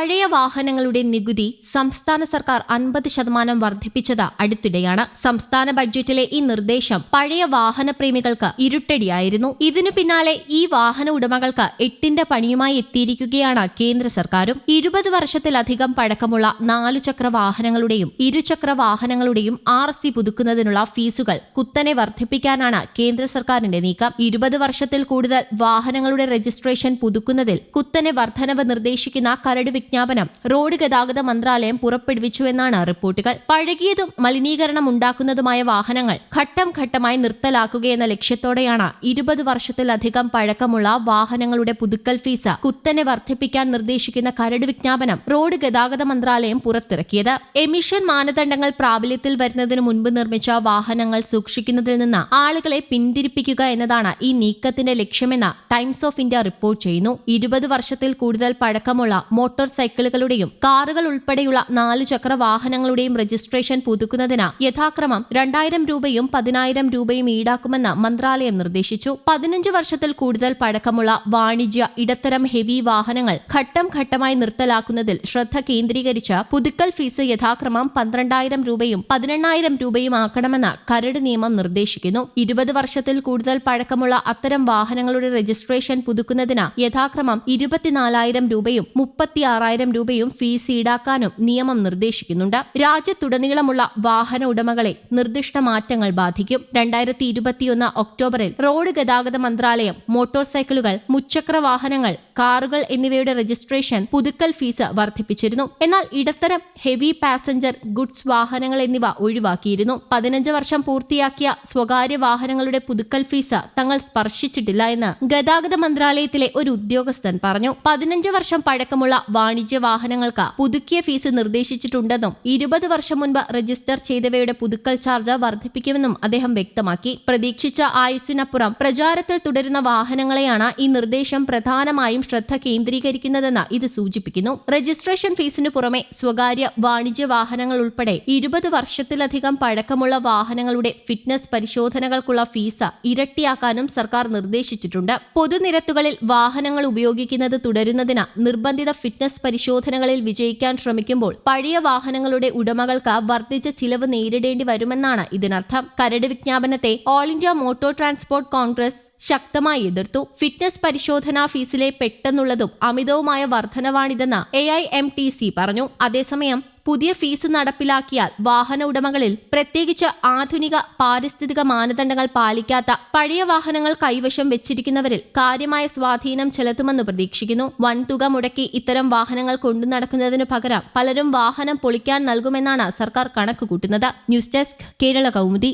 പഴയ വാഹനങ്ങളുടെ നികുതി സംസ്ഥാന സർക്കാർ അൻപത് ശതമാനം വർദ്ധിപ്പിച്ചത് അടുത്തിടെയാണ്. സംസ്ഥാന ബഡ്ജറ്റിലെ ഈ നിർദ്ദേശം പഴയ വാഹന പ്രേമികൾക്ക് ഇരുട്ടടിയായിരുന്നു. ഇതിനു പിന്നാലെ ഈ വാഹന ഉടമകൾക്ക് എട്ടിന്റെ പണിയുമായി എത്തിയിരിക്കുകയാണ് കേന്ദ്ര സർക്കാരും. ഇരുപത് വർഷത്തിലധികം പഴക്കമുള്ള നാലുചക്ര വാഹനങ്ങളുടെയും ഇരുചക്ര വാഹനങ്ങളുടെയും ആർ സി പുതുക്കുന്നതിനുള്ള ഫീസുകൾ കുത്തനെ വർദ്ധിപ്പിക്കാനാണ് കേന്ദ്ര സർക്കാരിന്റെ നീക്കം. ഇരുപത് വർഷത്തിൽ കൂടുതൽ വാഹനങ്ങളുടെ രജിസ്ട്രേഷൻ പുതുക്കുന്നതിൽ കുത്തനെ വർധനവ് നിർദ്ദേശിക്കുന്ന കരട് വിജ്ഞാപനം റോഡ് ഗതാഗത മന്ത്രാലയം പുറപ്പെടുവിച്ചുവെന്നാണ് റിപ്പോർട്ടുകൾ. പഴകിയതും മലിനീകരണം ഉണ്ടാക്കുന്നതുമായ വാഹനങ്ങൾ ഘട്ടം ഘട്ടമായി നിർത്തലാക്കുകയെന്ന ലക്ഷ്യത്തോടെയാണ് ഇരുപത് വർഷത്തിലധികം പഴക്കമുള്ള വാഹനങ്ങളുടെ പുതുക്കൽ ഫീസ് കുത്തനെ വർദ്ധിപ്പിക്കാൻ നിർദ്ദേശിക്കുന്ന കരട് വിജ്ഞാപനം റോഡ് ഗതാഗത മന്ത്രാലയം പുറത്തിറക്കിയത്. എമിഷൻ മാനദണ്ഡങ്ങൾ പ്രാബല്യത്തിൽ വരുന്നതിന് മുൻപ് നിർമ്മിച്ച വാഹനങ്ങൾ സൂക്ഷിക്കുന്നതിൽ നിന്ന് ആളുകളെ പിന്തിരിപ്പിക്കുക എന്നതാണ് ഈ നീക്കത്തിന്റെ ലക്ഷ്യമെന്ന് ടൈംസ് ഓഫ് ഇന്ത്യ റിപ്പോർട്ട് ചെയ്യുന്നു. ഇരുപത് വർഷത്തിൽ കൂടുതൽ പഴക്കമുള്ള മോട്ടോർ സൈക്കിളുകളുടെയും കാറുകൾ ഉൾപ്പെടെയുള്ള നാലു ചക്ര വാഹനങ്ങളുടെയും രജിസ്ട്രേഷൻ പുതുക്കുന്നതിന് യഥാക്രമം രണ്ടായിരം രൂപയും പതിനായിരം രൂപയും ഈടാക്കുമെന്ന് മന്ത്രാലയം നിർദ്ദേശിച്ചു. പതിനഞ്ച് വർഷത്തിൽ കൂടുതൽ പഴക്കമുള്ള വാണിജ്യ ഇടത്തരം ഹെവി വാഹനങ്ങൾ ഘട്ടം ഘട്ടമായി നിർത്തലാക്കുന്നതിൽ ശ്രദ്ധ കേന്ദ്രീകരിച്ച് പുതുക്കൽ ഫീസ് യഥാക്രമം പന്ത്രണ്ടായിരം രൂപയും പതിനെണ്ണായിരം രൂപയും ആക്കണമെന്ന് കരട് നിയമം നിർദ്ദേശിക്കുന്നു. ഇരുപത് വർഷത്തിൽ കൂടുതൽ പഴക്കമുള്ള അത്തരം വാഹനങ്ങളുടെ രജിസ്ട്രേഷൻ പുതുക്കുന്നതിന് യഥാക്രമം ഇരുപത്തിനാലായിരം രൂപയും മുപ്പത്തി ആറായിരം രൂപയും ഫീസ് ഈടാക്കാനും നിയമം നിർദ്ദേശിക്കുന്നുണ്ട്. രാജ്യത്തുടനീളമുള്ള വാഹന ഉടമകളെ നിർദ്ദിഷ്ട മാറ്റങ്ങൾ ബാധിക്കും. രണ്ടായിരത്തി ഇരുപത്തിയൊന്ന് ഒക്ടോബറിൽ റോഡ് ഗതാഗത മന്ത്രാലയം മോട്ടോർ സൈക്കിളുകൾ മുച്ചക്ര വാഹനങ്ങൾ കാറുകൾ എന്നിവയുടെ രജിസ്ട്രേഷൻ പുതുക്കൽ ഫീസ് വർദ്ധിപ്പിച്ചിരുന്നു. എന്നാൽ ഇടത്തരം ഹെവി പാസഞ്ചർ ഗുഡ്സ് വാഹനങ്ങൾ എന്നിവ ഒഴിവാക്കിയിരുന്നു. പതിനഞ്ച് വർഷം പൂർത്തിയാക്കിയ സ്വകാര്യ വാഹനങ്ങളുടെ പുതുക്കൽ ഫീസ് തങ്ങൾ സ്പർശിച്ചിട്ടില്ല എന്ന് ഗതാഗത മന്ത്രാലയത്തിലെ ഒരു ഉദ്യോഗസ്ഥൻ പറഞ്ഞു. പതിനഞ്ച് വർഷം പഴക്കമുള്ള വാണിജ്യ വാഹനങ്ങൾക്ക് പുതുക്കിയ ഫീസ് നിർദ്ദേശിച്ചിട്ടുണ്ടെന്നും ഇരുപത് വർഷം മുൻപ് രജിസ്റ്റർ ചെയ്തവയുടെ പുതുക്കൽ ചാർജ് വർദ്ധിപ്പിക്കുമെന്നും അദ്ദേഹം വ്യക്തമാക്കി. പ്രതീക്ഷിച്ച ആയുസ്സിനപ്പുറം പ്രചാരത്തിൽ തുടരുന്ന വാഹനങ്ങളെയാണ് ഈ നിർദ്ദേശം പ്രധാനമായും ശ്രദ്ധ കേന്ദ്രീകരിക്കുന്നതെന്ന് ഇത് സൂചിപ്പിക്കുന്നു. രജിസ്ട്രേഷൻ ഫീസിനു പുറമെ സ്വകാര്യ വാണിജ്യ വാഹനങ്ങൾ ഉൾപ്പെടെ ഇരുപത് വർഷത്തിലധികം പഴക്കമുള്ള വാഹനങ്ങളുടെ ഫിറ്റ്നസ് പരിശോധനകൾക്കുള്ള ഫീസ് ഇരട്ടിയാക്കാനും സർക്കാർ നിർദ്ദേശിച്ചിട്ടുണ്ട്. പൊതുനിരത്തുകളിൽ വാഹനങ്ങൾ ഉപയോഗിക്കുന്നത് തുടരുന്നതിന് നിർബന്ധിത ഫിറ്റ്നസ് പരിശോധനകളിൽ വിജയിക്കാൻ ശ്രമിക്കുമ്പോൾ പഴയ വാഹനങ്ങളുടെ ഉടമകൾക്ക് വർദ്ധിച്ച ചിലവ് നേരിടേണ്ടി വരുമെന്നാണ് ഇതിനർത്ഥം. കരട് വിജ്ഞാപനത്തെ all India motor transport congress ശക്തമായി എതിർത്തു. ഫിറ്റ്നസ് പരിശോധനാ ഫീസിലെ പെട്ടെന്നുള്ളതും അമിതവുമായ വർധനവാണിതെന്ന് A I M T C പറഞ്ഞു. അതേസമയം പുതിയ ഫീസ് നടപ്പിലാക്കിയാൽ വാഹന ഉടമകളിൽ പ്രത്യേകിച്ച് ആധുനിക പാരിസ്ഥിതിക മാനദണ്ഡങ്ങൾ പാലിക്കാത്ത പഴയ വാഹനങ്ങൾ കൈവശം വെച്ചിരിക്കുന്നവരിൽ കാര്യമായ സ്വാധീനം ചെലുത്തുമെന്ന് പ്രതീക്ഷിക്കുന്നു. വൻതുക മുടക്കി ഇത്തരം വാഹനങ്ങൾ കൊണ്ടു നടക്കുന്നതിനു പകരം പലരും വാഹനം പൊളിക്കാൻ നൽകുമെന്നാണ് സർക്കാർ കണക്കുകൂട്ടുന്നത്. News desk Kerala Kaumudi.